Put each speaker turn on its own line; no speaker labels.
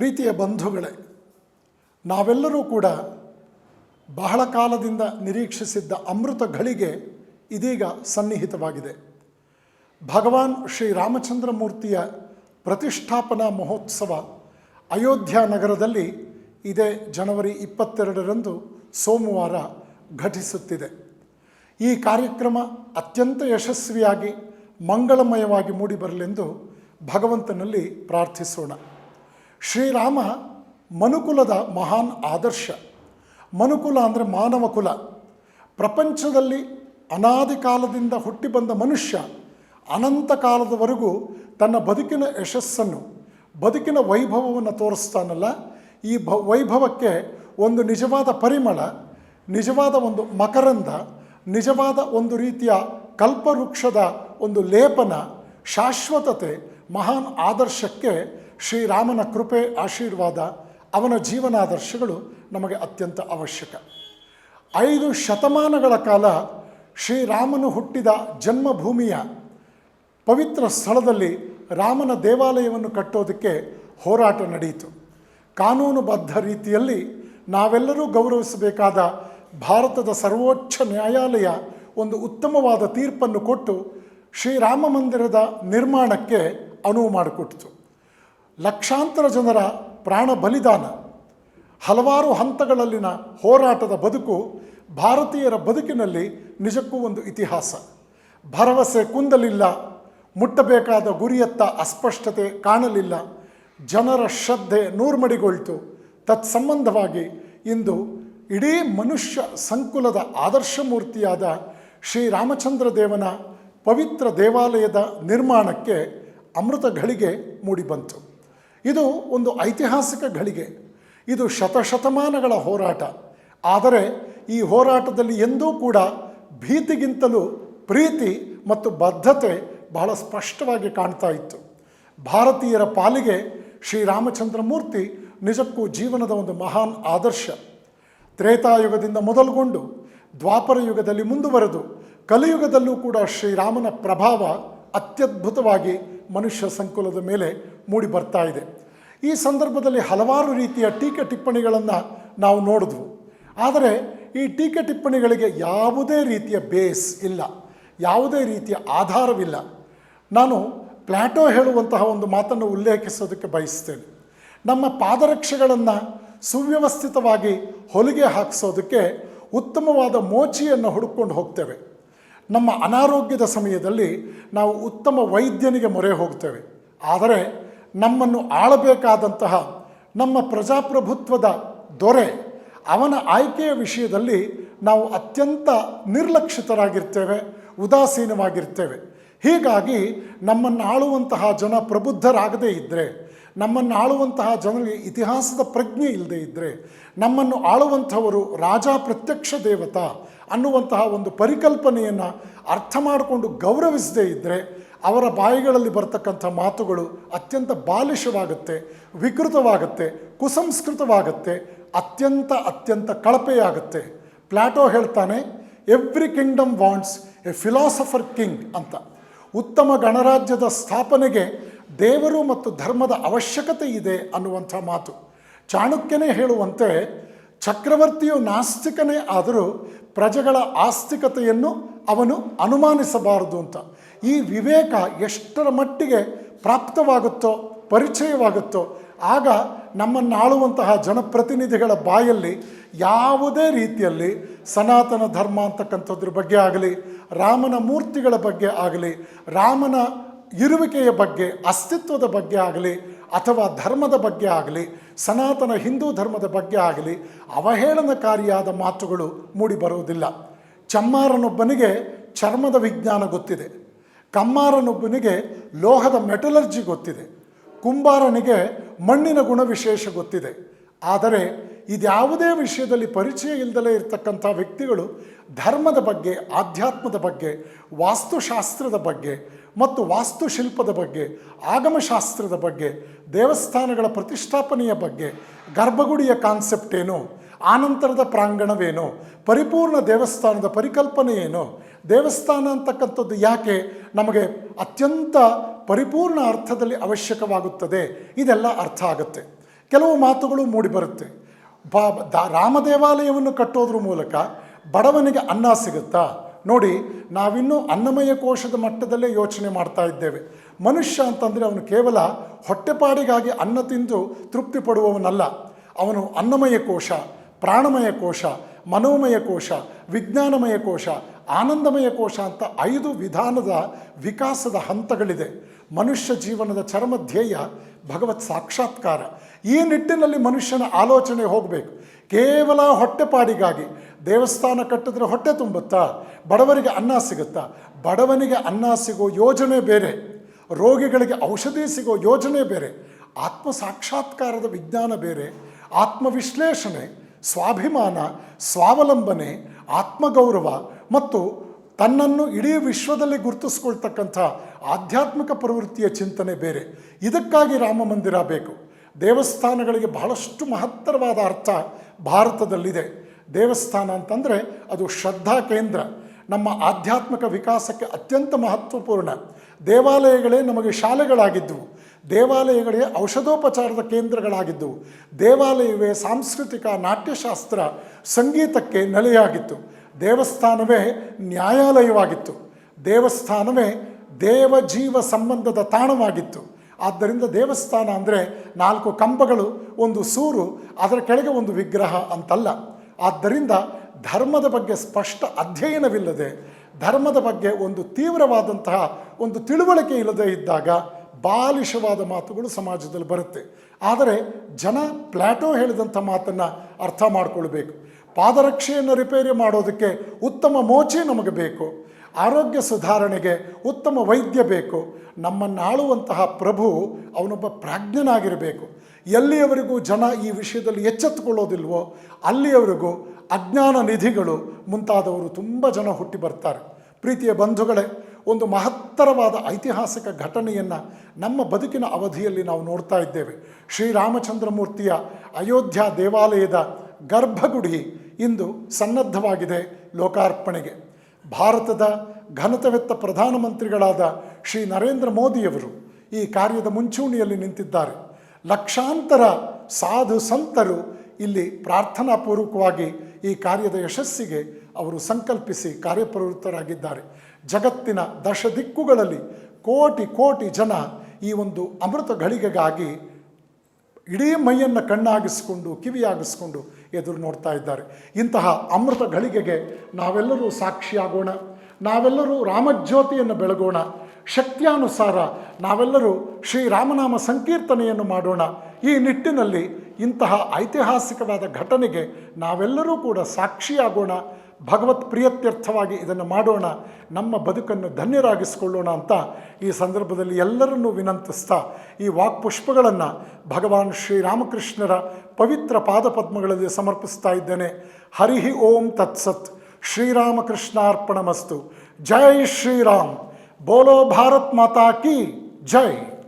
ಪ್ರೀತಿಯ ಬಂಧುಗಳೇ, ನಾವೆಲ್ಲರೂ ಕೂಡ ಬಹಳ ಕಾಲದಿಂದ ನಿರೀಕ್ಷಿಸಿದ್ದ ಅಮೃತ ಘಳಿಗೆ ಇದೀಗ ಸನ್ನಿಹಿತವಾಗಿದೆ. ಭಗವಾನ್ ಶ್ರೀ ರಾಮಚಂದ್ರ ಮೂರ್ತಿಯ ಪ್ರತಿಷ್ಠಾಪನಾ ಮಹೋತ್ಸವ ಅಯೋಧ್ಯ ನಗರದಲ್ಲಿ ಇದೇ ಜನವರಿ ಇಪ್ಪತ್ತೆರಡರಂದು ಸೋಮವಾರ ಘಟಿಸುತ್ತಿದೆ. ಈ ಕಾರ್ಯಕ್ರಮ ಅತ್ಯಂತ ಯಶಸ್ವಿಯಾಗಿ ಮಂಗಳಮಯವಾಗಿ ಮೂಡಿಬರಲೆಂದು ಭಗವಂತನಲ್ಲಿ ಪ್ರಾರ್ಥಿಸೋಣ. ಶ್ರೀರಾಮ ಮನುಕುಲದ ಮಹಾನ್ ಆದರ್ಶ. ಮನುಕುಲ ಅಂದರೆ ಮಾನವ ಕುಲ. ಪ್ರಪಂಚದಲ್ಲಿ ಅನಾದಿ ಕಾಲದಿಂದ ಹುಟ್ಟಿ ಬಂದ ಮನುಷ್ಯ ಅನಂತ ಕಾಲದವರೆಗೂ ತನ್ನ ಬದುಕಿನ ಯಶಸ್ಸನ್ನು, ಬದುಕಿನ ವೈಭವವನ್ನು ತೋರಿಸ್ತಾನಲ್ಲ? ಈ ವೈಭವಕ್ಕೆ ಒಂದು ನಿಜವಾದ ಪರಿಮಳ, ನಿಜವಾದ ಒಂದು ಮಕರಂದ, ನಿಜವಾದ ಒಂದು ರೀತಿಯ ಕಲ್ಪವೃಕ್ಷದ ಒಂದು ಲೇಪನ ಶಾಶ್ವತತೆ ಮಹಾನ್ ಆದರ್ಶಕ್ಕೆ ಶ್ರೀರಾಮನ ಕೃಪೆ, ಆಶೀರ್ವಾದ, ಅವನ ಜೀವನಾದರ್ಶಗಳು ನಮಗೆ ಅತ್ಯಂತ ಅವಶ್ಯಕ. ಐದು ಶತಮಾನಗಳ ಕಾಲ ಶ್ರೀರಾಮನು ಹುಟ್ಟಿದ ಜನ್ಮಭೂಮಿಯ ಪವಿತ್ರ ಸ್ಥಳದಲ್ಲಿ ರಾಮನ ದೇವಾಲಯವನ್ನು ಕಟ್ಟೋದಕ್ಕೆ ಹೋರಾಟ ನಡೆಯಿತು. ಕಾನೂನುಬದ್ಧ ರೀತಿಯಲ್ಲಿ ನಾವೆಲ್ಲರೂ ಗೌರವಿಸಬೇಕಾದ ಭಾರತದ ಸರ್ವೋಚ್ಚ ನ್ಯಾಯಾಲಯ ಒಂದು ಉತ್ತಮವಾದ ತೀರ್ಪನ್ನು ಕೊಟ್ಟು ಶ್ರೀರಾಮ ಮಂದಿರದ ನಿರ್ಮಾಣಕ್ಕೆ ಅನುವು ಮಾಡಿಕೊಟ್ಟಿತು. ಲಕ್ಷಾಂತರ ಜನರ ಪ್ರಾಣ ಬಲಿದಾನ. ಹಲವಾರು ಹಂತಗಳಲ್ಲಿನ ಹೋರಾಟದ ಬದುಕು ಭಾರತೀಯರ ಬದುಕಿನಲ್ಲಿ ನಿಜಕ್ಕೂ ಒಂದು ಇತಿಹಾಸ. ಭರವಸೆ ಕುಂದಲಿಲ್ಲ, ಮುಟ್ಟಬೇಕಾದ ಗುರಿಯತ್ತ ಅಸ್ಪಷ್ಟತೆ ಕಾಣಲಿಲ್ಲ, ಜನರ ಶ್ರದ್ಧೆ ನೂರ್ಮಡಿಗೊಳ್ತು. ತತ್ಸಂಬಂಧವಾಗಿ ಇಂದು ಇಡೀ ಮನುಷ್ಯ ಸಂಕುಲದ ಆದರ್ಶ ಮೂರ್ತಿಯಾದ ಶ್ರೀರಾಮಚಂದ್ರ ದೇವನ ಪವಿತ್ರ ದೇವಾಲಯದ ನಿರ್ಮಾಣಕ್ಕೆ ಅಮೃತ ಘಳಿಗೆ ಮೂಡಿಬಂತು. ಇದು ಒಂದು ಐತಿಹಾಸಿಕ ಘಳಿಗೆ. ಇದು ಶತಶತಮಾನಗಳ ಹೋರಾಟ. ಆದರೆ ಈ ಹೋರಾಟದಲ್ಲಿ ಎಂದೂ ಕೂಡ ಭೀತಿಗಿಂತಲೂ ಪ್ರೀತಿ ಮತ್ತು ಬದ್ಧತೆ ಬಹಳ ಸ್ಪಷ್ಟವಾಗಿ ಕಾಣ್ತಾ ಇತ್ತು. ಭಾರತೀಯರ ಪಾಲಿಗೆ ಶ್ರೀರಾಮಚಂದ್ರಮೂರ್ತಿ ನಿಜಕ್ಕೂ ಜೀವನದ ಒಂದು ಮಹಾನ್ ಆದರ್ಶ. ತ್ರೇತಾಯುಗದಿಂದ ಮೊದಲುಗೊಂಡು ದ್ವಾಪರ ಯುಗದಲ್ಲಿ ಮುಂದುವರೆದು ಕಲಿಯುಗದಲ್ಲೂ ಕೂಡ ಶ್ರೀರಾಮನ ಪ್ರಭಾವ ಅತ್ಯದ್ಭುತವಾಗಿ ಮನುಷ್ಯ ಸಂಕುಲದ ಮೇಲೆ ಮೂಡಿ ಬರ್ತಾ ಇದೆ. ಈ ಸಂದರ್ಭದಲ್ಲಿ ಹಲವಾರು ರೀತಿಯ ಟೀಕೆ ಟಿಪ್ಪಣಿಗಳನ್ನು ನಾವು ನೋಡಿದ್ವು. ಆದರೆ ಈ ಟೀಕೆ ಟಿಪ್ಪಣಿಗಳಿಗೆ ಯಾವುದೇ ರೀತಿಯ ಬೇಸ್ ಇಲ್ಲ, ಯಾವುದೇ ರೀತಿಯ ಆಧಾರವಿಲ್ಲ. ನಾನು ಪ್ಲಾಟೋ ಹೇಳುವಂತಹ ಒಂದು ಮಾತನ್ನು ಉಲ್ಲೇಖಿಸೋದಕ್ಕೆ ಬಯಸ್ತೇನೆ. ನಮ್ಮ ಪಾದರಕ್ಷೆಗಳನ್ನು ಸುವ್ಯವಸ್ಥಿತವಾಗಿ ಹೊಲಿಗೆ ಹಾಕಿಸೋದಕ್ಕೆ ಉತ್ತಮವಾದ ಮೋಚಿಯನ್ನು ಹುಡುಕೊಂಡು ಹೋಗ್ತೇವೆ. ನಮ್ಮ ಅನಾರೋಗ್ಯದ ಸಮಯದಲ್ಲಿ ನಾವು ಉತ್ತಮ ವೈದ್ಯನಿಗೆ ಮೊರೆ ಹೋಗ್ತೇವೆ. ಆದರೆ ನಮ್ಮನ್ನು ಆಳಬೇಕಾದಂತಹ ನಮ್ಮ ಪ್ರಜಾಪ್ರಭುತ್ವದ ದೊರೆ ಅವನ ಆಯ್ಕೆಯ ವಿಷಯದಲ್ಲಿ ನಾವು ಅತ್ಯಂತ ನಿರ್ಲಕ್ಷಿತರಾಗಿರ್ತೇವೆ, ಉದಾಸೀನವಾಗಿರ್ತೇವೆ. ಹೀಗಾಗಿ ನಮ್ಮನ್ನು ಆಳುವಂತಹ ಜನ ಪ್ರಬುದ್ಧರಾಗದೇ ಇದ್ದರೆ ನಮ್ಮನ್ನು ಆಳುವಂತಹ ಜನರಿಗೆ ಇತಿಹಾಸದ ಪ್ರಜ್ಞೆ ಇಲ್ಲದೆ ಇದ್ದರೆ ನಮ್ಮನ್ನು ಆಳುವಂಥವರು ರಾಜ ಪ್ರತ್ಯಕ್ಷ ದೇವತಾ ಅನ್ನುವಂತಹ ಒಂದು ಪರಿಕಲ್ಪನೆಯನ್ನು ಅರ್ಥ ಮಾಡಿಕೊಂಡು ಗೌರವಿಸದೇ ಇದ್ದರೆ ಅವರ ಬಾಯಿಗಳಲ್ಲಿ ಬರ್ತಕ್ಕಂಥ ಮಾತುಗಳು ಅತ್ಯಂತ ಬಾಲಿಷವಾಗುತ್ತೆ ವಿಕೃತವಾಗುತ್ತೆ, ಕುಸಂಸ್ಕೃತವಾಗುತ್ತೆ, ಅತ್ಯಂತ ಅತ್ಯಂತ ಕಳಪೆಯಾಗುತ್ತೆ. ಪ್ಲಾಟೋ ಹೇಳ್ತಾನೆ every kingdom wants a philosopher king ಅಂತ. ಉತ್ತಮ ಗಣರಾಜ್ಯದ ಸ್ಥಾಪನೆಗೆ ದೇವರು ಮತ್ತು ಧರ್ಮದ ಅವಶ್ಯಕತೆ ಇದೆ ಅನ್ನುವಂಥ ಮಾತು. ಚಾಣಕ್ಯನೇ ಹೇಳುವಂತೆ ಚಕ್ರವರ್ತಿಯು ನಾಸ್ತಿಕನೇ ಆದರೂ ಪ್ರಜೆಗಳ ಆಸ್ತಿಕತೆಯನ್ನು ಅವನು ಅನುಮಾನಿಸಬಾರದು ಅಂತ. ಈ ವಿವೇಕ ಎಷ್ಟರ ಮಟ್ಟಿಗೆ ಪ್ರಾಪ್ತವಾಗುತ್ತೋ, ಪರಿಚಯವಾಗುತ್ತೋ ಆಗ ನಮ್ಮನ್ನು ಆಳುವಂತಹ ಜನಪ್ರತಿನಿಧಿಗಳ ಬಾಯಲ್ಲಿ ಯಾವುದೇ ರೀತಿಯಲ್ಲಿ ಸನಾತನ ಧರ್ಮ ಅಂತಕ್ಕಂಥದ್ರ ಬಗ್ಗೆ ಆಗಲಿ, ರಾಮನ ಮೂರ್ತಿಗಳ ಬಗ್ಗೆ ಆಗಲಿ, ರಾಮನ ಇರುವಿಕೆಯ ಬಗ್ಗೆ, ಅಸ್ತಿತ್ವದ ಬಗ್ಗೆ ಆಗಲಿ, ಅಥವಾ ಧರ್ಮದ ಬಗ್ಗೆ ಆಗಲಿ, ಸನಾತನ ಹಿಂದೂ ಧರ್ಮದ ಬಗ್ಗೆ ಆಗಲಿ, ಅವಹೇಳನಕಾರಿಯಾದ ಮಾತುಗಳು ಮೂಡಿಬರುವುದಿಲ್ಲ ಚಮ್ಮಾರನೊಬ್ಬನಿಗೆ ಚರ್ಮದ ವಿಜ್ಞಾನ ಗೊತ್ತಿದೆ. ಕಮ್ಮಾರನೊಬ್ಬನಿಗೆ ಲೋಹದ ಮೆಟಲರ್ಜಿ ಗೊತ್ತಿದೆ. ಕುಂಬಾರನಿಗೆ ಮಣ್ಣಿನ ಗುಣವಿಶೇಷ ಗೊತ್ತಿದೆ. ಆದರೆ ಇದ್ಯಾವುದೇ ವಿಷಯದಲ್ಲಿ ಪರಿಚಯ ಇಲ್ಲದಲೇ ಇರತಕ್ಕಂಥ ವ್ಯಕ್ತಿಗಳು ಧರ್ಮದ ಬಗ್ಗೆ, ಆಧ್ಯಾತ್ಮದ ಬಗ್ಗೆ, ವಾಸ್ತುಶಾಸ್ತ್ರದ ಬಗ್ಗೆ ಮತ್ತು ವಾಸ್ತುಶಿಲ್ಪದ ಬಗ್ಗೆ, ಆಗಮಶಾಸ್ತ್ರದ ಬಗ್ಗೆ, ದೇವಸ್ಥಾನಗಳ ಪ್ರತಿಷ್ಠಾಪನೆಯ ಬಗ್ಗೆ ಗರ್ಭಗುಡಿಯ ಕಾನ್ಸೆಪ್ಟ್ ಏನು ಆನಂತರದ ಪ್ರಾಂಗಣವೇನು? ಪರಿಪೂರ್ಣ ದೇವಸ್ಥಾನದ ಪರಿಕಲ್ಪನೆ ಏನು ದೇವಸ್ಥಾನ ಅಂತಕ್ಕಂಥದ್ದು ಯಾಕೆ ನಮಗೆ ಅತ್ಯಂತ ಪರಿಪೂರ್ಣ ಅರ್ಥದಲ್ಲಿ ಅವಶ್ಯಕವಾಗುತ್ತದೆ? ಇದೆಲ್ಲ ಅರ್ಥ ಆಗುತ್ತೆ. ಕೆಲವು ಮಾತುಗಳು ಮೂಡಿಬರುತ್ತೆ. ಬಾ, ದ, ರಾಮ ದೇವಾಲಯವನ್ನು ಕಟ್ಟೋದ್ರ ಮೂಲಕ ಬಡವನಿಗೆ ಅನ್ನ ಸಿಗುತ್ತಾ? ನೋಡಿ, ನಾವಿನ್ನೂ ಅನ್ನಮಯ ಕೋಶದ ಮಟ್ಟದಲ್ಲೇ ಯೋಚನೆ ಮಾಡ್ತಾ ಇದ್ದೇವೆ. ಮನುಷ್ಯ ಅಂತಂದರೆ ಅವನು ಕೇವಲ ಹೊಟ್ಟೆಪಾಡಿಗಾಗಿ ಅನ್ನ ತಿಂದು ತೃಪ್ತಿ ಪಡುವವನಲ್ಲ. ಅವನು ಅನ್ನಮಯ ಕೋಶ. ಪ್ರಾಣಮಯ ಕೋಶ, ಮನೋಮಯ ಕೋಶ, ವಿಜ್ಞಾನಮಯ ಕೋಶ, ಆನಂದಮಯ ಕೋಶ ಅಂತ ಐದು ವಿಧಾನದ ವಿಕಾಸದ ಹಂತಗಳಿದೆ. ಮನುಷ್ಯ ಜೀವನದ ಚರ್ಮ ಧ್ಯೇಯ ಭಗವತ್ ಸಾಕ್ಷಾತ್ಕಾರ. ಈ ನಿಟ್ಟಿನಲ್ಲಿ ಮನುಷ್ಯನ ಆಲೋಚನೆ ಹೋಗಬೇಕು. ಕೇವಲ ಹೊಟ್ಟೆಪಾಡಿಗಾಗಿ ದೇವಸ್ಥಾನ ಕಟ್ಟಿದ್ರೆ ಹೊಟ್ಟೆ ತುಂಬುತ್ತಾ? ಬಡವರಿಗೆ ಅನ್ನ ಸಿಗುತ್ತಾ? ಬಡವನಿಗೆ ಅನ್ನ ಸಿಗೋ ಯೋಜನೆ ಬೇರೆ. ರೋಗಿಗಳಿಗೆ ಔಷಧಿ ಸಿಗೋ ಯೋಜನೆ ಬೇರೆ. ಆತ್ಮ ಸಾಕ್ಷಾತ್ಕಾರದ ವಿಜ್ಞಾನ ಬೇರೆ. ಆತ್ಮವಿಶ್ಲೇಷಣೆ. ಸ್ವಾಭಿಮಾನ, ಸ್ವಾವಲಂಬನೆ, ಆತ್ಮಗೌರವ ಮತ್ತು ತನ್ನನ್ನು ಇಡೀ ವಿಶ್ವದಲ್ಲಿ ಗುರುತಿಸ್ಕೊಳ್ತಕ್ಕಂಥ ಆಧ್ಯಾತ್ಮಿಕ ಪ್ರವೃತ್ತಿಯ ಚಿಂತನೆ ಬೇರೆ. ಇದಕ್ಕಾಗಿ ರಾಮ ಮಂದಿರ ಬೇಕು. ದೇವಸ್ಥಾನಗಳಿಗೆ ಬಹಳಷ್ಟು ಮಹತ್ತರವಾದ ಅರ್ಥ ಭಾರತದಲ್ಲಿದೆ. ದೇವಸ್ಥಾನ ಅಂತಂದರೆ ಅದು ಶ್ರದ್ಧಾ ಕೇಂದ್ರ. ನಮ್ಮ ಆಧ್ಯಾತ್ಮಿಕ ವಿಕಾಸಕ್ಕೆ ಅತ್ಯಂತ ಮಹತ್ವಪೂರ್ಣ. ದೇವಾಲಯಗಳೇ ನಮಗೆ ಶಾಲೆಗಳಾಗಿದ್ದವು ದೇವಾಲಯಗಳೇ ಔಷಧೋಪಚಾರದ ಕೇಂದ್ರಗಳಾಗಿದ್ದವು ದೇವಾಲಯವೇ ಸಾಂಸ್ಕೃತಿಕ ನಾಟ್ಯಶಾಸ್ತ್ರ ಸಂಗೀತಕ್ಕೆ ನೆಲೆಯಾಗಿತ್ತು. ದೇವಸ್ಥಾನವೇ ನ್ಯಾಯಾಲಯವಾಗಿತ್ತು. ದೇವಸ್ಥಾನವೇ ದೇವ ಜೀವ ಸಂಬಂಧದ ತಾಣವಾಗಿತ್ತು. ಆದ್ದರಿಂದ ದೇವಸ್ಥಾನ ಅಂದರೆ ನಾಲ್ಕು ಕಂಬಗಳು, ಒಂದು ಸೂರು, ಅದರ ಕೆಳಗೆ ಒಂದು ವಿಗ್ರಹ ಅಂತಲ್ಲ. ಆದ್ದರಿಂದ ಧರ್ಮದ ಬಗ್ಗೆ ಸ್ಪಷ್ಟ ಅಧ್ಯಯನವಿಲ್ಲದೆ, ಧರ್ಮದ ಬಗ್ಗೆ ಒಂದು ತೀವ್ರವಾದಂತಹ ಒಂದು ತಿಳುವಳಿಕೆ ಇಲ್ಲದೆ ಇದ್ದಾಗ ಬಾಲಿಶವಾದ ಮಾತುಗಳು ಸಮಾಜದಲ್ಲಿ ಬರುತ್ತೆ. ಆದರೆ ಜನ ಪ್ಲ್ಯಾಟೋ ಹೇಳಿದಂಥ ಮಾತನ್ನು ಅರ್ಥ ಮಾಡಿಕೊಳ್ಬೇಕು. ಪಾದರಕ್ಷೆಯನ್ನು ರಿಪೇರಿ ಮಾಡೋದಕ್ಕೆ ಉತ್ತಮ ಮೋಚೆ ನಮಗೆ ಬೇಕು. ಆರೋಗ್ಯ ಸುಧಾರಣೆಗೆ ಉತ್ತಮ ವೈದ್ಯ ಬೇಕು. ನಮ್ಮನ್ನಾಳುವಂತಹ ಪ್ರಭು ಅವನೊಬ್ಬ ಪ್ರಾಜ್ಞನಾಗಿರಬೇಕು. ಎಲ್ಲಿಯವರೆಗೂ ಜನ ಈ ವಿಷಯದಲ್ಲಿ ಎಚ್ಚೆತ್ತುಕೊಳ್ಳೋದಿಲ್ವೋ ಅಲ್ಲಿಯವರೆಗೂ ಅಜ್ಞಾನ ನಿಧಿಗಳು ಮುಂತಾದವರು ತುಂಬ ಜನ ಹುಟ್ಟಿ ಬರ್ತಾರೆ. ಪ್ರೀತಿಯ ಬಂಧುಗಳೇ ಒಂದು ಮಹತ್ತರವಾದ ಐತಿಹಾಸಿಕ ಘಟನೆಯನ್ನು ನಮ್ಮ ಬದುಕಿನ ಅವಧಿಯಲ್ಲಿ ನಾವು ನೋಡ್ತಾ ಇದ್ದೇವೆ. ಶ್ರೀರಾಮಚಂದ್ರಮೂರ್ತಿಯ ಅಯೋಧ್ಯ ದೇವಾಲಯದ ಗರ್ಭಗುಡಿ ಇಂದು ಸನ್ನದ್ಧವಾಗಿದೆ ಲೋಕಾರ್ಪಣೆಗೆ. ಭಾರತದ ಘನತವೆತ್ತ ಪ್ರಧಾನಮಂತ್ರಿಗಳಾದ ಶ್ರೀ ನರೇಂದ್ರ ಮೋದಿಯವರು ಈ ಕಾರ್ಯದ ಮುಂಚೂಣಿಯಲ್ಲಿ ನಿಂತಿದ್ದಾರೆ. ಲಕ್ಷಾಂತರ ಸಾಧು ಸಂತರು ಇಲ್ಲಿ ಪ್ರಾರ್ಥನಾಪೂರ್ವಕವಾಗಿ ಈ ಕಾರ್ಯದ ಯಶಸ್ಸಿಗೆ ಅವರು ಸಂಕಲ್ಪಿಸಿ ಕಾರ್ಯಪ್ರವೃತ್ತರಾಗಿದ್ದಾರೆ. ಜಗತ್ತಿನ ದಶ ದಿಕ್ಕುಗಳಲ್ಲಿ ಕೋಟಿ ಕೋಟಿ ಜನ ಈ ಒಂದು ಅಮೃತ ಘಳಿಗೆಗಾಗಿ ಇಡೀ ಮೈಯನ್ನು ಕಣ್ಣಾಗಿಸಿಕೊಂಡು, ಕಿವಿಯಾಗಿಸ್ಕೊಂಡು ಎದುರು ನೋಡ್ತಾ ಇದ್ದಾರೆ. ಇಂತಹ ಅಮೃತ ಘಳಿಗೆಗೆ ನಾವೆಲ್ಲರೂ ಸಾಕ್ಷಿಯಾಗೋಣ. ನಾವೆಲ್ಲರೂ ರಾಮಜ್ಯೋತಿಯನ್ನು ಬೆಳಗೋಣ. ಶಕ್ತಿಯಾನುಸಾರ ನಾವೆಲ್ಲರೂ ಶ್ರೀರಾಮನಾಮ ಸಂಕೀರ್ತನೆಯನ್ನು ಮಾಡೋಣ. ಈ ನಿಟ್ಟಿನಲ್ಲಿ ಇಂತಹ ಐತಿಹಾಸಿಕವಾದ ಘಟನೆಗೆ ನಾವೆಲ್ಲರೂ ಕೂಡ ಸಾಕ್ಷಿಯಾಗೋಣ. ಭಗವತ್ ಪ್ರಿಯತ್ಯರ್ಥವಾಗಿ ಇದನ್ನು ಮಾಡೋಣ, ನಮ್ಮ ಬದುಕನ್ನು ಧನ್ಯರಾಗಿಸಿಕೊಳ್ಳೋಣ ಅಂತ ಈ ಸಂದರ್ಭದಲ್ಲಿ ಎಲ್ಲರನ್ನೂ ವಿನಂತಿಸ್ತಾ ಈ ವಾಕ್ಪುಷ್ಪಗಳನ್ನು ಭಗವಾನ್ ಶ್ರೀರಾಮಕೃಷ್ಣರ ಪವಿತ್ರ ಪಾದಪದ್ಮಗಳಲ್ಲಿ ಸಮರ್ಪಿಸ್ತಾ ಇದ್ದೇನೆ. ಹರಿಹಿ ಓಂ ತತ್ಸತ್. ಶ್ರೀರಾಮಕೃಷ್ಣಾರ್ಪಣಮಸ್ತು. ಜೈ ಶ್ರೀರಾಮ್. ಬೋಲೋ ಭಾರತ್ ಮಾತಾ ಕಿ ಜೈ.